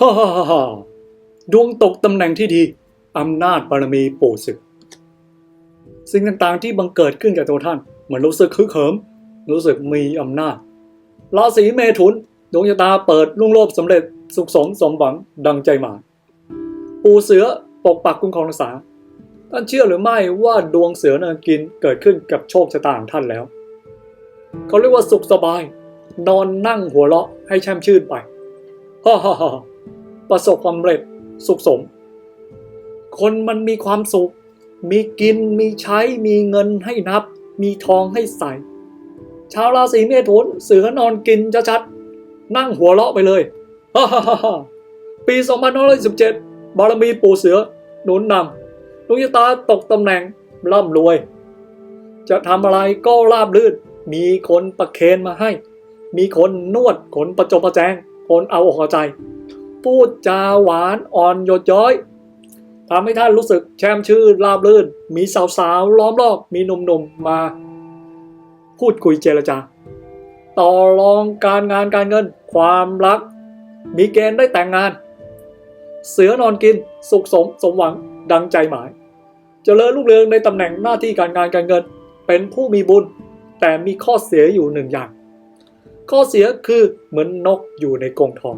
ฮ่าฮ่าฮ่าฮ่าดวงตกตำแหน่งที่ดีอำนาจบารมีปู่ศึก สิ่งต่างๆที่บังเกิดขึ้นกับตัวท่าน เหมือนรู้สึกคึกเหิม รู้สึกมีอำนาจราศีเมถุน ดวงชะตาเปิดลุ่งโลภสำเร็จสุขสมสมหวังดังใจหมายปูเสือปกปักคุ้มครองรักษา ท่านเชื่อหรือไม่ว่าดวงเสือนากินเกิดขึ้นกับโชคชะตาของท่านแล้ว เขาเรียกว่าสุขสบาย นอนนั่งหัวเราะให้แช่มชื่นไปฮ่าฮ่าฮ่า ประสบความสำเร็จสุขสม คนมันมีความสุข มีกินมีใช้มีเงินให้นับ มีทองให้ใส่ ชาวราศีเมถุนเสือนอนกินชัดๆนั่งหัวเราะไปเลยฮ่าฮ่าฮ่าฮ่าปี2517บารมีปู่เสือหนุนนำดวงชะตาตกตำแหน่งร่ำรวย จะทำอะไรก็ราบรื่น มีคนประเคนมาให้ มีคนนวดขนประจบประแจง คนเอาอกเอาใจ พูดจาหวานอ่อนโยดย้อยทำให้ท่านรู้สึกแช่มชื่นราบรื่น มีสาวๆ ล้อมรอบ มีหนุ่มๆ มา พูดคุยเจรจา ต่อรองการงานการเงิน ความรัก มีเกณฑ์ได้แต่งงาน เสือนอนกิน สุขสมสมหวังดังใจหมายเจริญรุ่งเรืองในตำแหน่งหน้าที่การงานการเงิน เป็นผู้มีบุญ แต่มีข้อเสียอยู่หนึ่งอย่าง ข้อเสียคือเหมือนนกอยู่ในกรงทอง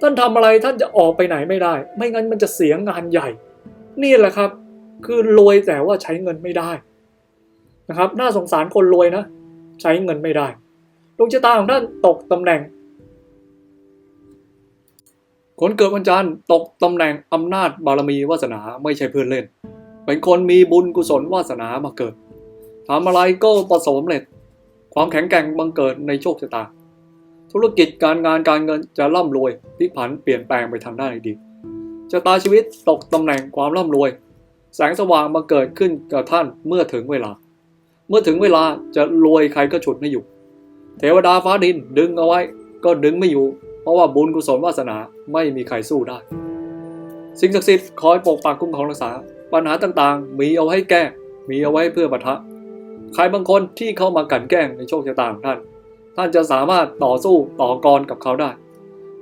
ท่านทำอะไรท่านจะออกไปไหนไม่ได้ ไม่งั้นมันจะเสียงานใหญ่ นี่แหละครับ คือรวยแต่ว่าใช้เงินไม่ได้นะครับ น่าสงสารคนรวยนะ ใช้เงินไม่ได้ดวงชะตาของท่านตกตำแหน่ง คนเกิดวันจันทร์ตกตำแหน่งอำนาจบารมีวาสนาไม่ใช่เพื่อนเล่น เป็นคนมีบุญกุศลวาสนามาเกิดทำอะไรก็ประสบความสำเร็จ ความแข็งแกร่งบังเกิดในโชคชะตา ธุรกิจการงานการเงินจะร่ำรวยพลิกผันเปลี่ยนแปลงไปทางด้านดีชะตาชีวิตตกตำแหน่งความร่ำรวย แสงสว่างมาเกิดขึ้นกับท่านเมื่อถึงเวลา เมื่อถึงเวลาจะรวยใครก็ฉุดไม่อยู่ เทวดาฟ้าดินดึงเอาไว้ก็ดึงไม่อยู่ เพราะว่าบุญกุศลวาสนาไม่มีใครสู้ได้ สิ่งศักดิ์สิทธิ์คอยปกปักคุ้มครองรักษา ปัญหาต่างๆ มีเอาให้แก้ มีเอาไว้เพื่อปะทะ ใครบางคนที่เข้ามากลั่นแกล้งในโชคชะตาของท่าน ท่านจะสามารถต่อสู้ต่อกรกับเขาได้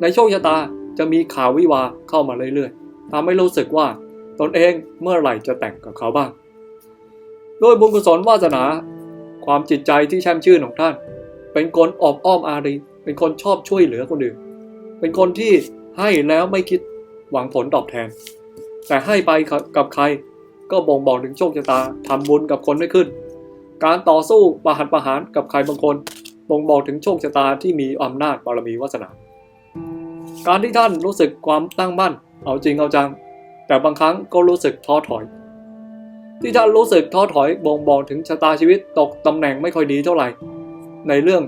ในโชคชะตาจะมีข่าววิวาเข้ามาเรื่อยๆทำให้รู้สึกว่าตนเองเมื่อไหร่จะแต่งกับเขาบ้างด้วยบุญกุศลวาสนา ความจิตใจที่แช่มชื่นของท่าน เป็นคนออบอ้อมอารี เป็นคนชอบช่วยเหลือคนอื่น เป็นคนที่ให้แล้วไม่คิดหวังผลตอบแทน แต่ให้ไปกับใครก็บ่งบอกถึงโชคชะตาทำบุญกับคนไม่ขึ้น การต่อสู้ประหัตประหารกับใครบางคน บ่งบอกถึงโชคชะตาที่มีอำนาจบารมีวาสนา การที่ท่านรู้สึกความตั้งมั่น เอาจริงเอาจัง แต่บางครั้งก็รู้สึกท้อถอย ที่ท่านรู้สึกท้อถอยบ่งบอกถึงชะตาชีวิตตกตำแหน่งไม่ค่อยดีเท่าไหร่ ในเรื่อง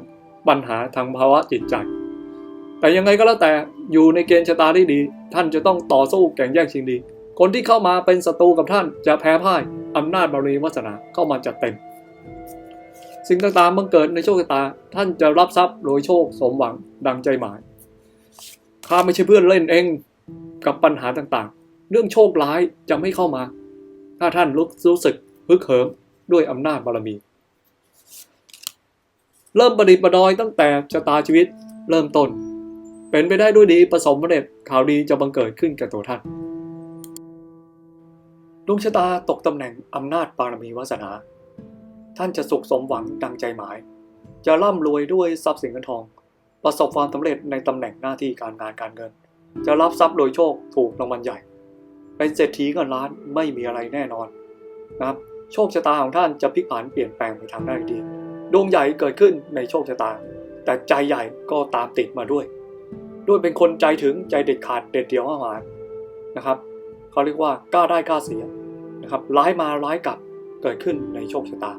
ปัญหาทางภาวะจิตใจ แต่ยังไงก็แล้วแต่อยู่ในเกณฑ์ชะตาที่ดี ท่านจะต้องต่อสู้แข่งแย่งชิงดี คนที่เข้ามาเป็นศัตรูกับท่านจะแพ้พ่ายอำนาจบารมีวาสนาเข้ามาจัดเต็ม สิ่งต่างๆบังเกิดในโชคชะตา ท่านจะรับทรัพย์โดยโชคสมหวังดังใจหมายข้าไม่ใช่เพื่อนเล่นเองกับปัญหาต่างๆ เรื่องโชคร้ายจะไม่เข้ามา ถ้าท่านรู้รู้สึกฮึกเหิมด้วยอำนาจบารมี เริ่มประดิษฐ์ประดอยตั้งแต่ชะตาชีวิตเริ่มต้น เป็นไปได้ด้วยดีประสบผลสำเร็จข่าวดีจะบังเกิดขึ้นกับตัวท่านดวงชะตาตกตำแหน่งอำนาจบารมีวาสนา ท่านจะสุขสมหวังดังใจหมาย จะร่ำรวยด้วยทรัพย์สินเงินทอง ประสบความสำเร็จในตำแหน่งหน้าที่การงานการเงิน จะรับทรัพย์โดยโชคถูกรางวัลใหญ่ เป็นเศรษฐีเงินล้านไม่มีอะไรแน่นอนนะครับโชคชะตาของท่านจะพลิกผันเปลี่ยนแปลงไปทางด้านดีดวงใหญ่เกิดขึ้นในโชคชะตา แต่ใจใหญ่ก็ตามติดมาด้วย ด้วยเป็นคนใจถึงใจเด็ดขาดเด็ดเดี่ยวอาหารนะครับเขาเรียกว่ากล้าได้กล้าเสียนะครับร้ายมาร้ายกลับเกิดขึ้นในโชคชะตา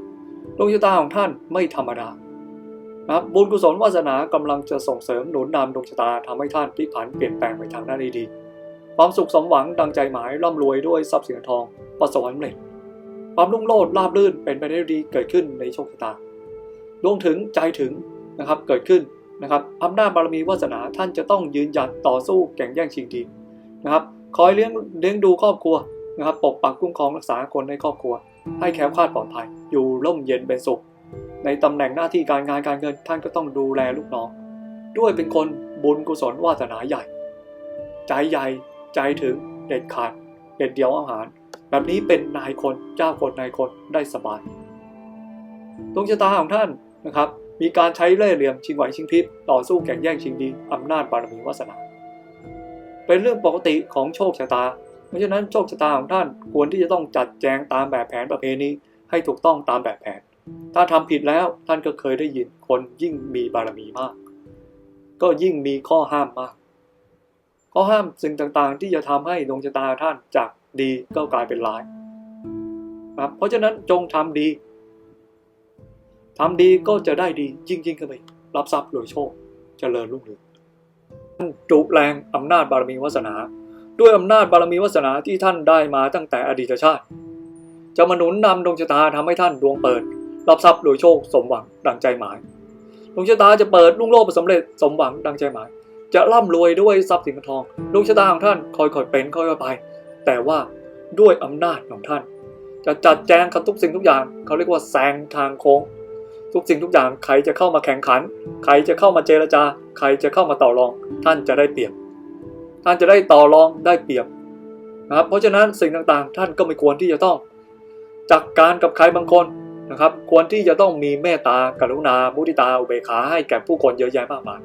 ดวงชะตาของท่านไม่ธรรมดานะครับบุญกุศลวาสนากำลังจะส่งเสริมหนุนนำดวงชะตาทำให้ท่านพลิกผันเปลี่ยนแปลงไปทางด้านดีๆความสุขสมหวังดังใจหมายร่ำรวยด้วยทรัพย์สินเงินทองประสบความสำเร็จความรุ่งโรจน์ราบรื่นเป็นไปได้ดีเกิดขึ้นในโชคชะตาดวงถึงใจถึงนะครับเกิดขึ้นนะครับอำนาจบารมีวาสนาท่านจะต้องยืนหยัดต่อสู้แข่งแย่งชิงดีนะครับคอยเลี้ยงเลี้ยงดูครอบครัวนะครับปกปักคุ้มครองรักษาคนในครอบครัว ให้แคล้วคลาดปลอดภัย อยู่ร่มเย็นเป็นสุข ในตำแหน่งหน้าที่การงานการเงินท่านก็ต้องดูแลลูกน้อง ด้วยเป็นคนบุญกุศลวาสนาใหญ่ ใจใหญ่ ใจถึงเด็ดขาดเด็ดเดียวอาหาร แบบนี้เป็นนายคนเจ้าคนนายคนได้สบายดวงชะตาของท่านนะครับมีการใช้เล่ห์เหลี่ยมชิงไหวชิงพริบต่อสู้แข่งแย่งชิงดีอำนาจบารมีวาสนา เป็นเรื่องปกติของโชคชะตา เพราะฉะนั้นโชคชะตาของท่านควรที่จะต้องจัดแจงตามแบบแผนประเพณีให้ถูกต้องตามแบบแผน ถ้าทำผิดแล้วท่านก็เคยได้ยินคนยิ่งมีบารมีมาก ก็ยิ่งมีข้อห้ามมาก ข้อห้ามสิ่งต่างๆ ที่จะทำให้ดวงชะตาท่านจากดีก็กลายเป็นร้ายครับเพราะฉะนั้นจงทำดีทำดีก็จะได้ดียิ่งยิ่งขึ้นไปรับทรัพย์รวยโชคเจริญรุ่งเรืองจุแรงอำนาจบารมีวาสนา ด้วยอำนาจบารมีวาสนาที่ท่านได้มาตั้งแต่อดีตชาติ จะมาหนุนนำดวงชะตาทำให้ท่านดวงเปิด รับทรัพย์รวยโชคสมหวังดังใจหมายดวงชะตาจะเปิดลุ่งโลกสำเร็จสมหวังดังใจหมาย จะร่ำรวยด้วยทรัพย์สินเงินทองดวงชะตาของท่านค่อยๆเป็นค่อยๆไป แต่ว่าด้วยอำนาจของท่าน จะจัดแจงกับทุกสิ่งทุกอย่างเขาเรียกว่าแซงทางโค้งทุกสิ่งทุกอย่างใครจะเข้ามาแข่งขัน ใครจะเข้ามาเจรจา ใครจะเข้ามาต่อรอง ท่านจะได้เปรียบ ท่านจะได้ต่อรองได้เปรียบนะครับ เพราะฉะนั้นสิ่งต่างๆ ท่านก็ไม่ควรที่จะต้องจัดการกับใครบางคนนะครับ ควรที่จะต้องมีเมตตากรุณา มุทิตาอุเบกขาให้แก่ผู้คนเยอะแยะมากมาย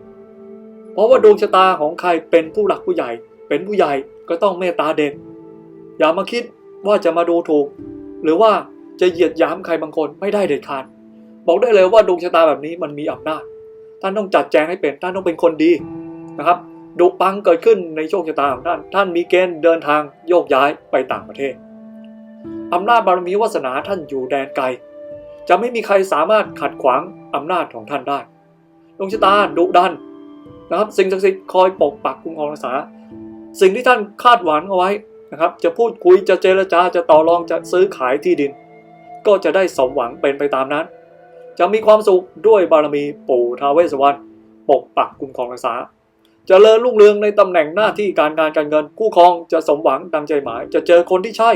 เพราะว่าดวงชะตาของใครเป็นผู้หลักผู้ใหญ่ เป็นผู้ใหญ่ก็ต้องเมตตาเด็ก อย่ามาคิดว่าจะมาดูถูก หรือว่าจะเหยียดหยามใครบางคนไม่ได้เด็ดขาดบอกได้เลยว่าดวงชะตาแบบนี้มันมีอำนาจท่านต้องจัดแจงให้เป็นท่านต้องเป็นคนดีนะครับ ดุปังเกิดขึ้นในโชคชะตาของท่าน ท่านมีเกณฑ์เดินทางโยกย้ายไปต่างประเทศอำนาจบารมีวาสนาท่านอยู่แดนไกล จะไม่มีใครสามารถขัดขวางอำนาจของท่านได้ดวงชะตาดุดันนะครับ สิ่งศักดิ์สิทธิ์คอยปกปักคุ้มครองรักษา สิ่งที่ท่านคาดหวังเอาไว้นะครับ จะพูดคุยจะเจรจาจะต่อรองจะซื้อขายที่ดิน ก็จะได้สมหวังเป็นไปตามนั้น จะมีความสุขด้วยบารมีปู่ท้าวเวสสวรรณปกปักคุ้มครองรักษา จเจริญรุ่งเรืองในตำแหน่งหน้าที่การงานการเงิน คู่ครองจะสมหวังดังใจหมาย จะเจอคนที่ใช่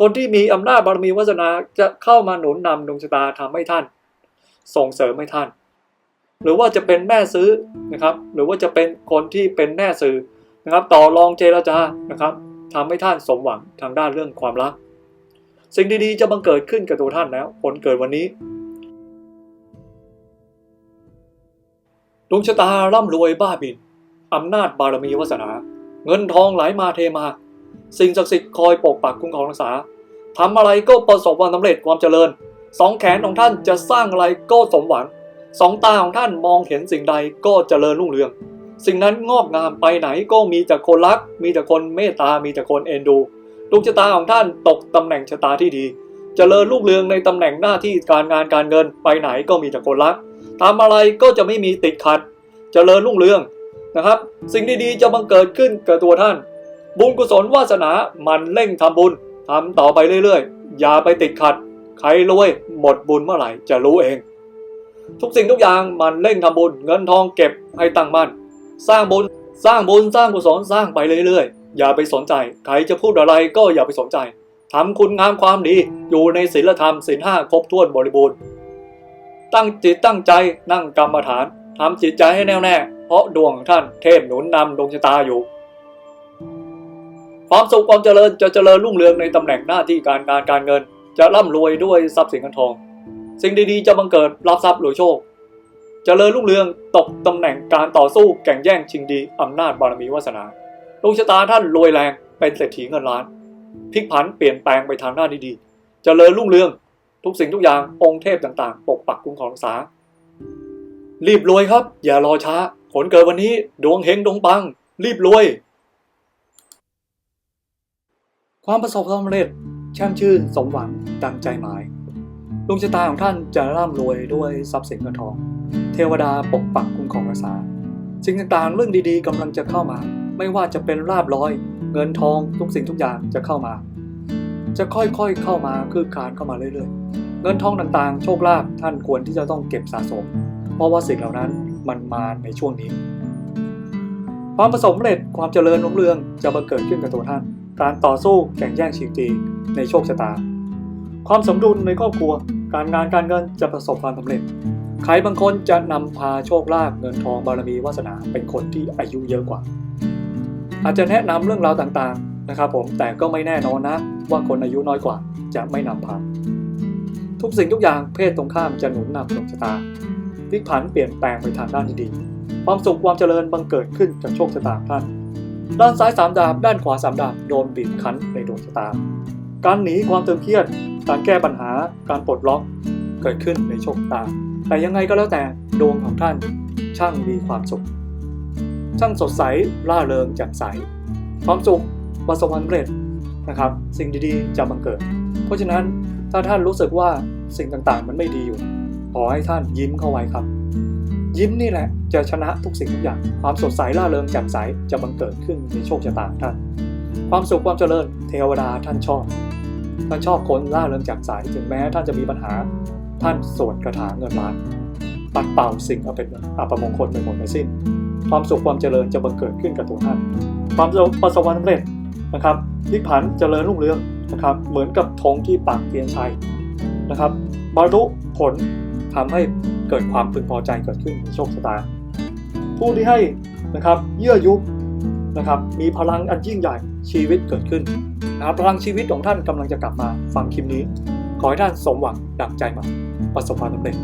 คนที่มีอำนาจบารมีวาสนาจะเข้ามาหนุนนำดวงชะตาทำให้ท่าน ส่งเสริมให้ท่าน หรือว่าจะเป็นแม่ซื้อนะครับ หรือว่าจะเป็นคนที่เป็นแม่สื่อนะครับ ต่อรองเจรจานะครับทำให้ท่านสมหวังทางด้านเรื่องความรัก สิ่งดีๆจะบังเกิดขึ้นกับตัวท่านแล้วคนเกิดวันนี้ ดวงชะตาร่ำรวยบ้าบินอำนาจบารมีวาสนา เงินทองไหลมาเทมา สิ่งศักดิ์สิทธิ์คอยปกปักคุ้มครองรักษาทำอะไรก็ประสบความสำเร็จความเจริญ สองแขนของท่านจะสร้างอะไรก็สมหวัง สองตาของท่านมองเห็นสิ่งใดก็เจริญรุ่งเรือง สิ่งนั้นงอกงามไปไหนก็มีแต่คนรัก มีแต่คนเมตตา มีแต่คนเอ็นดูดวงชะตาของท่านตกตำแหน่งชะตาที่ดี เจริญรุ่งเรืองในตำแหน่งหน้าที่การงานการเงินไปไหนก็มีแต่คนรัก ทำอะไรก็จะไม่มีติดขัดเจริญรุ่งเรืองนะครับ สิ่งดีๆจะบังเกิดขึ้นกับตัวท่าน บุญกุศลวาสนามันเร่งทำบุญทำต่อไปเรื่อยๆ อย่าไปติดขัด ใครรวยหมดบุญเมื่อไหร่จะรู้เอง ทุกสิ่งทุกอย่างมันเร่งทำบุญเงินทองเก็บให้ตั้งมั่นสร้างบุญสร้างบุญสร้างกุศลสร้างไปเรื่อยๆ อย่าไปสนใจ ใครจะพูดอะไรก็อย่าไปสนใจทำคุณงามความดีอยู่ในศีลธรรมศีลห้าครบถ้วนบริบูรณ์ ตั้งจิตตั้งใจนั่งกรรมฐานทำจิตใจให้แน่วแน่ เพราะดวงท่านเทพหนุนนำดวงชะตาอยู่ ความสุขความเจริญจะเจริญรุ่งเรืองในตำแหน่งหน้าที่การงานการเงิน จะร่ำรวยด้วยทรัพย์สินเงินทอง สิ่งดีๆจะบังเกิดรับทรัพย์รวยโชคเจริญรุ่งเรืองตกตำแหน่งการต่อสู้แข่งแย่งชิงดีอำนาจบารมีวาสนาดวงชะตาท่านรวยแรงเป็นเศรษฐีเงินล้านพลิกผันเปลี่ยนแปลงไปทางหน้าดีๆเจริญรุ่งเรือง ทุกสิ่งทุกอย่างองค์เทพต่างๆ ปกปักคุ้มครองรักษา รีบรวยครับ อย่ารอช้า ผลเกิดวันนี้ ดวงเฮงดวงปัง รีบรวย ความประสบความสำเร็จแช่มชื่นสมหวังดังใจหมายดวงชะตาของท่านจะร่ำรวยด้วยทรัพย์สินเงินทอง เทวดาปกปักคุ้มครองรักษาสิ่งต่างๆเรื่องดีๆกำลังจะเข้ามา ไม่ว่าจะเป็นลาบร้อย เงินทองทุกสิ่งทุกอย่างจะเข้ามา จะค่อยๆเข้ามาคืบคานเข้ามาเรื่อยๆ เงินทองต่างๆ โชคลาภท่านควรที่จะต้องเก็บสะสม เพราะว่าสิ่งเหล่านั้นมันมาในช่วงนี้ ความประสบความเร็จความเจริญรุ่งเรืองจะมาเกิดขึ้นกับตัวท่าน การต่อสู้แข่งแย่งชิงดีในโชคชะตา ความสมดุลในครอบครัว การงานการเงินจะประสบความสำเร็จใครบางคนจะนำพาโชคลาภเงินทองบารมีวาสนาเป็นคนที่อายุเยอะกว่า อาจจะแนะนำเรื่องราวต่างๆ นะครับผมแต่ก็ไม่แน่นอนนะว่าคนอายุน้อยกว่าจะไม่นำพาทุกสิ่งทุกอย่างเพศตรงข้ามจะหนุนนำดวงชะตาพลิกผันเปลี่ยนแปลงไปทางด้านที่ดี ความสุขความเจริญบังเกิดขึ้นจากโชคชะตาท่าน ด้านซ้ายสามดาบด้านขวาสามดาบโดนบีบคั้นในดวงชะตา การหนีความตึงเครียด การแก้ปัญหา การปลดล็อกเกิดขึ้นในโชคตา แต่ยังไงก็แล้วแต่ดวงของท่าน ช่างมีความสุข ช่างสดใสร่าเริงแจ่มใส ความสุข ประสบความสำเร็จนะครับ สิ่งดีๆจะบังเกิด เพราะฉะนั้นถ้าท่านรู้สึกว่าสิ่งต่างๆ มันไม่ดีอยู่ ขอให้ท่านยิ้มเข้าไว้ครับ ยิ้มนี่แหละจะชนะทุกสิ่งทุกอย่าง ความสดใสร่าเริงแจ่มใสจะบังเกิดขึ้นในโชคชะตาท่าน ความสุขความเจริญเทวดาท่านชอบ ท่านชอบคนร่าเริงแจ่มใสถึงแม้ท่านจะมีปัญหา ท่านสวดคาถาเงินล้าน ปัดเป่าสิ่งอัปเป็นอัปมงคลไปหมดไม่สิ้น ความสุขความเจริญจะบังเกิดขึ้นกับตัวท่าน ความประสบความสำเร็จ นะครับพลิกผันเจริญรุ่งเรืองนะครับเหมือนกับธงที่ปักเทียนชัยนะครับบรรลุผลทำให้เกิดความพึงพอใจเกิดขึ้นในโชคชะตา ผู้ที่ให้นะครับเยื่อยุนะครับมีพลังอันยิ่งใหญ่ชีวิตเกิดขึ้นนะครับพลังชีวิตของท่านกำลังจะกลับมาฟังคลิปนี้ ขอให้ท่านสมหวังดังใจมาประสบความสำเร็จ